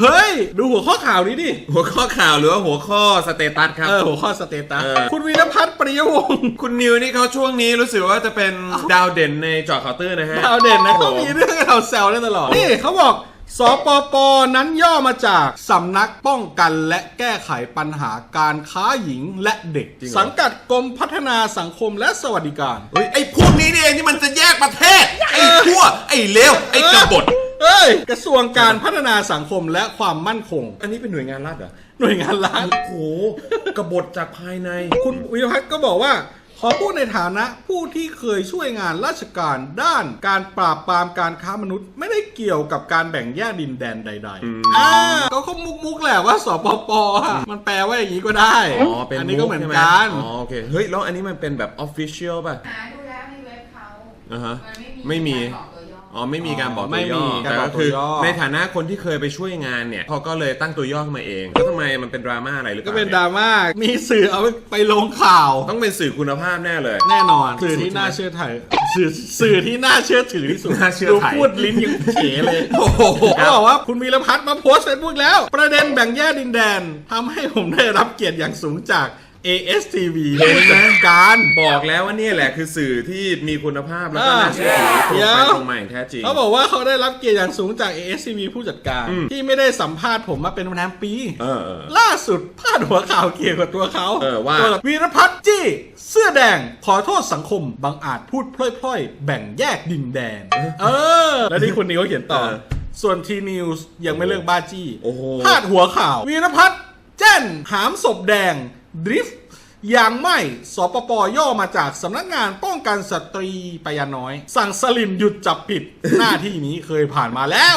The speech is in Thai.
เฮ้ย ดูหัวข้อข่าวนี้ดิ หัวข้อข่าวหรือว่าหัวข้อสเตตัสครับ เออ หัวข้อสเตตัส เออ คุณวีรพัฒน์ปริยวงศ์คุณนิวนี่เขาช่วงนี้รู้สึกว่าจะเป็นดาวเด่นในเจอข่าวตื้นนะฮะดาวเด่นนะโอ้เขาโหมีเรื่องให้เราแซวได้ตลอด นี่เขาบอก สปป นั้นย่อมาจากสำนักป้องกันและแก้ไขปัญหาการค้าหญิงและเด็กจริงเหรอสังกัดกรมพัฒนาสังคมและสวัสดิการ เฮ้ยไอ้พวกนี้นี่เองที่มันจะแยกประเทศ ไอ้ชั่วไอ้เลวไอ้กบฏ เอ้ย กระทรวงการพัฒนาสังคมและความมั่นคง อันนี้เป็นหน่วยงานรัฐเหรอ หน่วยงานรัฐ โอ้โหกบฏจากภายใน คุณวิรพัฒน์ก็บอกว่า ขอพูดในฐานะผู้ที่เคยช่วยงานราชการด้านการปราบปรามการค้ามนุษย์ ไม่ได้เกี่ยวกับการแบ่งแยกดินแดนใดอืมๆอ่าก็เขามุกๆแหละว่าสปปอะมันแปลว่าอย่างนี้ก็ได้อ๋อเป็นนนี้ก็เหมือนใช่ไกันอ๋อโอเคเฮ้ยแล้วอันนี้มันเป็นแบบออฟฟิเชียลป่ะหาดูแล้วในเว็บเขาอ่าฮะ มันไม่ไม่มีมี การบอกตัวย่ ออ๋อไม่มีการบอกไม่ตัวย่อมีการแต่บอกก็คือตัวย่อในฐานะคนที่เคยไปช่วยงานเนี่ยเขาก็เลยตั้งตัวย่อขึ้นมาเองแล้วทำไมมันเป็นดราม่าอะไรหรือเปก็ล่าเป็นยดราม่ามีสื่อเอาไปลงข่าว ต้องเป็นสื่อคุณภาพแน่เลย แน่นอนสื่อที่น่าเชื่อถือสื่อสื่อที่น่าเชื่อถือที่สุดน่าเชื่อดูถือพูดลิ้นยังเฉเลยโอ้โหเขาบอกว่าคุณวีรพัฒน์มาโพสต์เฟซบุ๊กแล้ว ประเด็นแบ่งแยกดินแดนทำให้ผมได้รับเกียรติอย่างสูงจาก ASTV เห็นไหมผู้จัดการ บอกแล้วว่าเนี่ยแหละคือสื่อที่มีคุณภาพแล้วก็อ่าน่าเชื่อถือตรงเดี๋ยวไปตรงมาอย่างแท้จริง เขาบอกว่าเขาได้รับเกียรติอย่างสูงจาก ASTV ผู้จัดการ อืม ที่ไม่ได้สัมภาษณ์ผมมาเป็นแรมปี เออเออ ล่าสุดพาดหัวข่าวเกี่ยวกับตัวเขาเออว่า ตัววีรพัฒน์จี้ เสื้อแดง ขอโทษสังคมบางอาจพูดพล่อยๆ แบ่งแยกดินแดน เออ แล้วนี่คุณนิวเขาเขียนต่อ เออส่วนทีนิวส์ยังไม่เลิกบ้าจี้โอ้โห พาดหัวข่าว วีรพัฒน์แจ้นหามศพแดงดริฟต์อย่างไม่สปปย่อมาจากสำนักงานป้องกันสตรีปยาน้อย สั่งสลิมหยุดจับผิดหน้าที่นี้เคยผ่านมาแล้ว